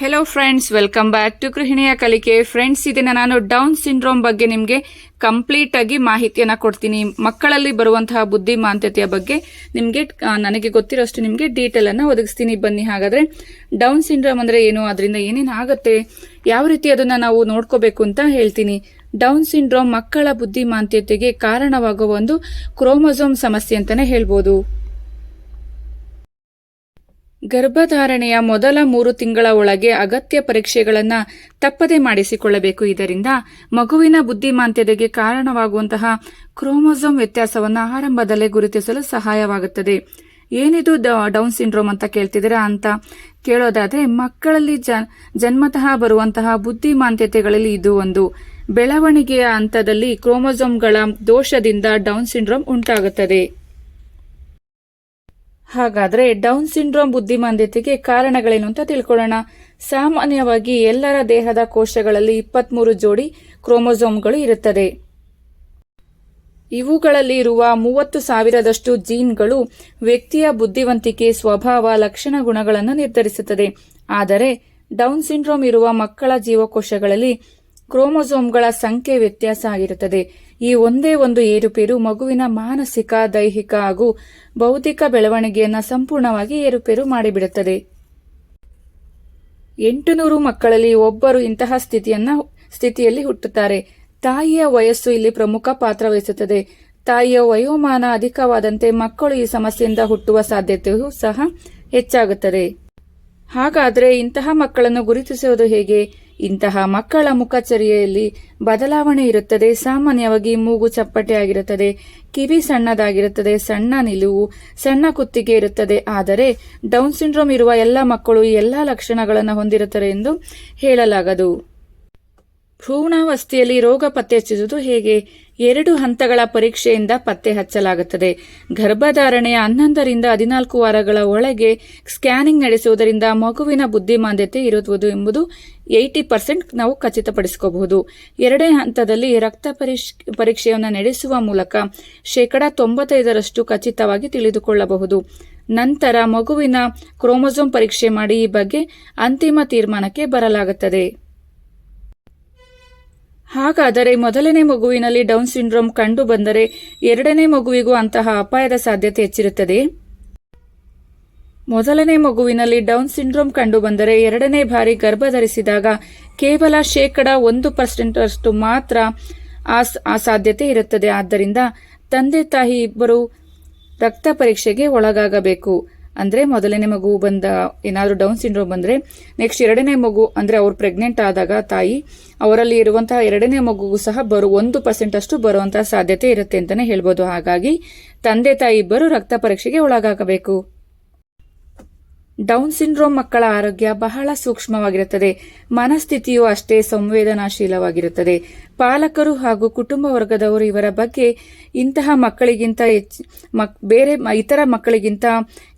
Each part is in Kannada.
Hello friends welcome back to ಗೃಹಿಣಿಯ ಕಲಿಕೆ ಫ್ರೆಂಡ್ಸ್ ಇದನ್ನ ನಾನು ಡೌನ್ ಸಿಂಡ್ರೋಮ್ ಬಗ್ಗೆ ನಿಮಗೆ ಕಂಪ್ಲೀಟ್ ಆಗಿ ಮಾಹಿತಿಯನ್ನ ಕೊಡ್ತೀನಿ. ಮಕ್ಕಳಲ್ಲಿ ಬರುವಂತಹ ಬುದ್ಧಿಮಾಂದ್ಯತೆಯ ಬಗ್ಗೆ ನಿಮಗೆ ನನಗೆ ಗೊತ್ತಿರೋಷ್ಟು ನಿಮಗೆ ಡೀಟೇಲ್ ಅನ್ನ ಒದಗಿಸ್ತೀನಿ. ಬನ್ನಿ, ಹಾಗಾದ್ರೆ ಡೌನ್ ಸಿಂಡ್ರೋಮ್ ಅಂದ್ರೆ ಏನು? ಅದರಿಂದ ಏನೇನು ಆಗುತ್ತೆ? ಯಾವ ರೀತಿ ಅದನ್ನ ನಾವು ನೋಡ್ಕೋಬೇಕು ಅಂತ ಹೇಳ್ತೀನಿ. ಡೌನ್ ಸಿಂಡ್ರೋಮ್ ಮಕ್ಕಳ ಬುದ್ಧಿಮಾಂದ್ಯತೆಗೆ ಕಾರಣವಾಗುವ ಒಂದು ಕ್ರೋಮೋಸೋಮ್ ಸಮಸ್ಯೆ ಅಂತಾನೆ ಹೇಳ್ಬೋದು. ಗರ್ಭಧಾರಣೆಯ ಮೊದಲ ಮೂರು ತಿಂಗಳ ಒಳಗೆ ಅಗತ್ಯ ಪರೀಕ್ಷೆಗಳನ್ನು ತಪ್ಪದೆ ಮಾಡಿಸಿಕೊಳ್ಳಬೇಕು. ಇದರಿಂದ ಮಗುವಿನ ಬುದ್ಧಿಮಾಂತ್ಯತೆಗೆ ಕಾರಣವಾಗುವಂತಹ ಕ್ರೋಮೋಸೋಮ್ ವ್ಯತ್ಯಾಸವನ್ನು ಆರಂಭದಲ್ಲೇ ಗುರುತಿಸಲು ಸಹಾಯವಾಗುತ್ತದೆ. ಏನಿದು ಡೌನ್ ಸಿಂಡ್ರೋಮ್ ಅಂತ ಕೇಳ್ತಿದ್ದೀರಾ ಅಂತ ಕೇಳೋದಾದ್ರೆ ಮಕ್ಕಳಲ್ಲಿ ಜನ್ಮತಃ ಬರುವಂತಹ ಬುದ್ಧಿಮಾಂತ್ಯತೆಗಳಲ್ಲಿ ಇದು ಒಂದು. ಬೆಳವಣಿಗೆಯ ಹಂತದಲ್ಲಿ ಕ್ರೋಮೋಸೋಮ್ಗಳ ದೋಷದಿಂದ ಡೌನ್ ಸಿಂಡ್ರೋಮ್ ಉಂಟಾಗುತ್ತದೆ. ಹಾಗಾದ್ರೆ ಡೌನ್ ಸಿಂಡ್ರೋಮ್ ಬುದ್ಧಿಮಾಂದ್ಯತೆಗೆ ಕಾರಣಗಳೇನು ಅಂತ ತಿಳ್ಕೊಳ್ಳೋಣ. ಸಾಮಾನ್ಯವಾಗಿ ಎಲ್ಲರ ದೇಹದ ಕೋಶಗಳಲ್ಲಿ ಇಪ್ಪತ್ಮೂರು ಜೋಡಿ ಕ್ರೋಮೋಸೋಮ್ಗಳು ಇರುತ್ತದೆ. ಇವುಗಳಲ್ಲಿ ಇರುವ ಮೂವತ್ತು ಸಾವಿರದಷ್ಟು ಜೀನ್ಗಳು ವ್ಯಕ್ತಿಯ ಬುದ್ಧಿವಂತಿಕೆ, ಸ್ವಭಾವ, ಲಕ್ಷಣ ಗುಣಗಳನ್ನು ನಿರ್ಧರಿಸುತ್ತದೆ. ಆದರೆ ಡೌನ್ ಸಿಂಡ್ರೋಮ್ ಇರುವ ಮಕ್ಕಳ ಜೀವಕೋಶಗಳಲ್ಲಿ ಕ್ರೋಮೋಸೋಮ್ಗಳ ಸಂಖ್ಯೆ ವ್ಯತ್ಯಾಸ ಆಗಿರುತ್ತದೆ. ಈ ಒಂದೇ ಒಂದು ಏರುಪೇರು ಮಗುವಿನ ಮಾನಸಿಕ, ದೈಹಿಕ ಹಾಗೂ ಬೌದ್ಧಿಕ ಬೆಳವಣಿಗೆಯನ್ನು ಸಂಪೂರ್ಣವಾಗಿ ಏರುಪೇರು ಮಾಡಿಬಿಡುತ್ತದೆ. ಎಂಟುನೂರು ಮಕ್ಕಳಲ್ಲಿ ಒಬ್ಬರು ಇಂತಹ ಸ್ಥಿತಿಯನ್ನ ಸ್ಥಿತಿಯಲ್ಲಿ ಹುಟ್ಟುತ್ತಾರೆ. ತಾಯಿಯ ವಯಸ್ಸು ಇಲ್ಲಿ ಪ್ರಮುಖ ಪಾತ್ರ ವಹಿಸುತ್ತದೆ. ತಾಯಿಯ ವಯೋಮಾನ ಅಧಿಕವಾದಂತೆ ಮಕ್ಕಳು ಈ ಸಮಸ್ಯೆಯಿಂದ ಹುಟ್ಟುವ ಸಾಧ್ಯತೆಯು ಸಹ ಹೆಚ್ಚಾಗುತ್ತದೆ. ಹಾಗಾದರೆ ಇಂತಹ ಮಕ್ಕಳನ್ನು ಗುರುತಿಸುವುದು ಹೇಗೆ? ಇಂತಹ ಮಕ್ಕಳ ಮುಖಚರ್ಯೆಯಲ್ಲಿ ಬದಲಾವಣೆ ಇರುತ್ತದೆ. ಸಾಮಾನ್ಯವಾಗಿ ಮೂಗು ಚಪ್ಪಟೆ ಆಗಿರುತ್ತದೆ, ಕಿವಿ ಸಣ್ಣದಾಗಿರುತ್ತದೆ, ಸಣ್ಣ ನಿಲುವು, ಸಣ್ಣ ಕುತ್ತಿಗೆ ಇರುತ್ತದೆ. ಆದರೆ ಡೌನ್ ಸಿಂಡ್ರೋಮ್ ಇರುವ ಎಲ್ಲ ಮಕ್ಕಳು ಈ ಎಲ್ಲ ಲಕ್ಷಣಗಳನ್ನು ಹೊಂದಿರುತ್ತಾರೆ ಎಂದು ಹೇಳಲಾಗದು. ಭ್ರೂಣಾವಸ್ಥೆಯಲ್ಲಿ ರೋಗ ಪತ್ತೆ ಹಚ್ಚುವುದು ಹೇಗೆ? ಎರಡು ಹಂತಗಳ ಪರೀಕ್ಷೆಯಿಂದ ಪತ್ತೆ ಹಚ್ಚಲಾಗುತ್ತದೆ. ಗರ್ಭಧಾರಣೆಯ ಹನ್ನೊಂದರಿಂದ ಹದಿನಾಲ್ಕು ವಾರಗಳ ಒಳಗೆ ಸ್ಕ್ಯಾನಿಂಗ್ ನಡೆಸುವುದರಿಂದ ಮಗುವಿನ ಬುದ್ಧಿಮಾಂದ್ಯತೆ ಇರುವುದು ಎಂಬುದು ಏಯ್ಟಿ ಪರ್ಸೆಂಟ್ ನಾವು ಖಚಿತಪಡಿಸಿಕೋಬಹುದು. ಎರಡನೇ ಹಂತದಲ್ಲಿ ರಕ್ತ ಪರೀಕ್ಷೆಯನ್ನು ನಡೆಸುವ ಮೂಲಕ ಶೇಕಡಾ ತೊಂಬತ್ತೈದರಷ್ಟು ಖಚಿತವಾಗಿ ತಿಳಿದುಕೊಳ್ಳಬಹುದು. ನಂತರ ಮಗುವಿನ ಕ್ರೋಮೋಸೋಮ್ ಪರೀಕ್ಷೆ ಮಾಡಿ ಈ ಬಗ್ಗೆ ಅಂತಿಮ ತೀರ್ಮಾನಕ್ಕೆ ಬರಲಾಗುತ್ತದೆ. ಹಾಗಾದರೆ ಮೊದಲನೇ ಮಗುವಿನಲ್ಲಿ ಡೌನ್ ಸಿಂಡ್ರೋಮ್ ಕಂಡು ಬಂದರೆ ಎರಡನೇ ಮಗುವಿಗೂ ಅಂತಹ ಅಪಾಯದ ಸಾಧ್ಯತೆ ಹೆಚ್ಚಿರುತ್ತದೆ? ಮೊದಲನೇ ಮಗುವಿನಲ್ಲಿ ಡೌನ್ ಸಿಂಡ್ರೋಮ್ ಕಂಡು ಬಂದರೆ ಎರಡನೇ ಬಾರಿ ಗರ್ಭಧರಿಸಿದಾಗ ಕೇವಲ ಶೇಕಡ ಒಂದು ಪರ್ಸೆಂಟ್ ಮಾತ್ರ ಆ ಸಾಧ್ಯತೆ ಇರುತ್ತದೆ. ಆದ್ದರಿಂದ ತಂದೆ ತಾಯಿ ಇಬ್ಬರು ರಕ್ತ ಪರೀಕ್ಷೆಗೆ ಒಳಗಾಗಬೇಕು. ಅಂದ್ರೆ ಮೊದಲನೇ ಮಗು ಬಂದ ಏನಾದರೂ ಡೌನ್ ಸಿಂಡ್ರೋಮ್ ಬಂದ್ರೆ ನೆಕ್ಸ್ಟ್ ಎರಡನೇ ಮಗು ಅಂದ್ರೆ ಅವ್ರು ಪ್ರೆಗ್ನೆಂಟ್ ಆದಾಗ ತಾಯಿ ಅವರಲ್ಲಿ ಇರುವಂತಹ ಎರಡನೇ ಮಗುಗೂ ಸಹ ಬರು ಒಂದು ಪರ್ಸೆಂಟ್ ಅಷ್ಟು ಬರುವಂತಹ ಸಾಧ್ಯತೆ ಇರುತ್ತೆ ಅಂತಾನೆ ಹೇಳ್ಬೋದು. ಹಾಗಾಗಿ ತಂದೆ ತಾಯಿ ಇಬ್ಬರು ರಕ್ತ ಪರೀಕ್ಷೆಗೆ ಒಳಗಾಗಬೇಕು. ಡೌನ್ ಸಿಂಡ್ರೋಮ್ ಮಕ್ಕಳ ಆರೋಗ್ಯ ಬಹಳ ಸೂಕ್ಷ್ಮವಾಗಿರುತ್ತದೆ. ಮನಸ್ಥಿತಿಯು ಅಷ್ಟೇ ಸಂವೇದನಾಶೀಲವಾಗಿರುತ್ತದೆ. ಪಾಲಕರು ಹಾಗೂ ಕುಟುಂಬ ವರ್ಗದವರು ಇವರ ಬಗ್ಗೆ ಇಂತಹ ಮಕ್ಕಳಿಗಿಂತ ಬೇರೆ ಇತರ ಮಕ್ಕಳಿಗಿಂತ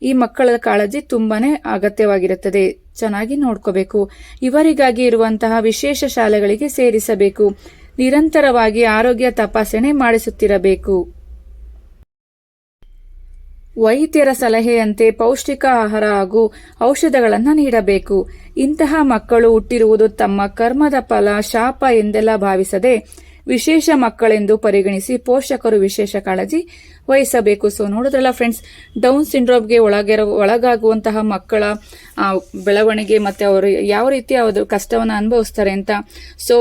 ಈ ಮಕ್ಕಳ ಕಾಳಜಿ ತುಂಬಾನೇ ಅಗತ್ಯವಾಗಿರುತ್ತದೆ. ಚೆನ್ನಾಗಿ ನೋಡ್ಕೋಬೇಕು. ಇವರಿಗಾಗಿ ಇರುವಂತಹ ವಿಶೇಷ ಶಾಲೆಗಳಿಗೆ ಸೇರಿಸಬೇಕು. ನಿರಂತರವಾಗಿ ಆರೋಗ್ಯ ತಪಾಸಣೆ ಮಾಡಿಸುತ್ತಿರಬೇಕು. ವೈದ್ಯರ ಸಲಹೆಯಂತೆ ಪೌಷ್ಟಿಕ ಆಹಾರ ಹಾಗೂ ಔಷಧಗಳನ್ನು ನೀಡಬೇಕು. ಇಂತಹ ಮಕ್ಕಳು ಹುಟ್ಟಿರುವುದು ತಮ್ಮ ಕರ್ಮದ ಫಲ, ಶಾಪ ಎಂದೆಲ್ಲ ಭಾವಿಸದೆ ವಿಶೇಷ ಮಕ್ಕಳೆಂದು ಪರಿಗಣಿಸಿ ಪೋಷಕರು ವಿಶೇಷ ಕಾಳಜಿ ವಹಿಸಬೇಕು. ಸೊ ನೋಡಿದ್ರಲ್ಲ ಫ್ರೆಂಡ್ಸ್ ಡೌನ್ ಸಿಂಡ್ರೋಮ್ಗೆ ಒಳಗಿರೋ, ಒಳಗಾಗುವಂತಹ ಮಕ್ಕಳ ಬೆಳವಣಿಗೆ ಮತ್ತು ಅವರು ಯಾವ ರೀತಿ ಅವರು ಕಷ್ಟವನ್ನು ಅನುಭವಿಸ್ತಾರೆ ಅಂತ. ಸೊ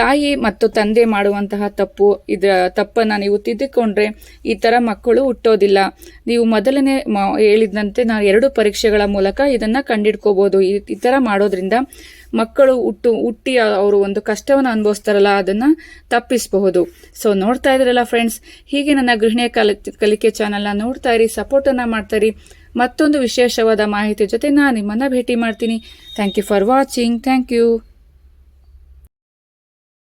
ತಾಯಿ ಮತ್ತು ತಂದೆ ಮಾಡುವಂತಹ ತಪ್ಪು, ಇದರ, ತಪ್ಪನ್ನು ನೀವು ತಿದ್ದುಕೊಂಡ್ರೆ ಈ ಥರ ಮಕ್ಕಳು ಹುಟ್ಟೋದಿಲ್ಲ. ನೀವು ಮೊದಲನೇ ಹೇಳಿದಂತೆ ನಾವು ಎರಡು ಪರೀಕ್ಷೆಗಳ ಮೂಲಕ ಇದನ್ನು ಕಂಡಿಡ್ಕೋಬೋದು. ಈ ಥರ ಮಾಡೋದ್ರಿಂದ ಮಕ್ಕಳು ಹುಟ್ಟು, ಹುಟ್ಟಿ ಅವರು ಒಂದು ಕಷ್ಟವನ್ನು ಅನುಭವಿಸ್ತಾರಲ್ಲ, ಅದನ್ನ ತಪ್ಪಿಸಬಹುದು. ಸೊ ನೋಡ್ತಾ ಇದ್ರಲ್ಲ ಫ್ರೆಂಡ್ಸ್ ಹೀಗೆ ನನ್ನ ಗೃಹಿಣಿಯ ಕಲಿಕೆ ಚಾನೆಲ್ನ ನೋಡ್ತಾ ಇರಿ ಸಪೋರ್ಟನ್ನು ಮಾಡ್ತಾ ಇರಿ. ಮತ್ತೊಂದು ವಿಶೇಷವಾದ ಮಾಹಿತಿ ಜೊತೆ ನಾನು ನಿಮ್ಮನ್ನು ಭೇಟಿ ಮಾಡ್ತೀನಿ. Thank you for watching thank you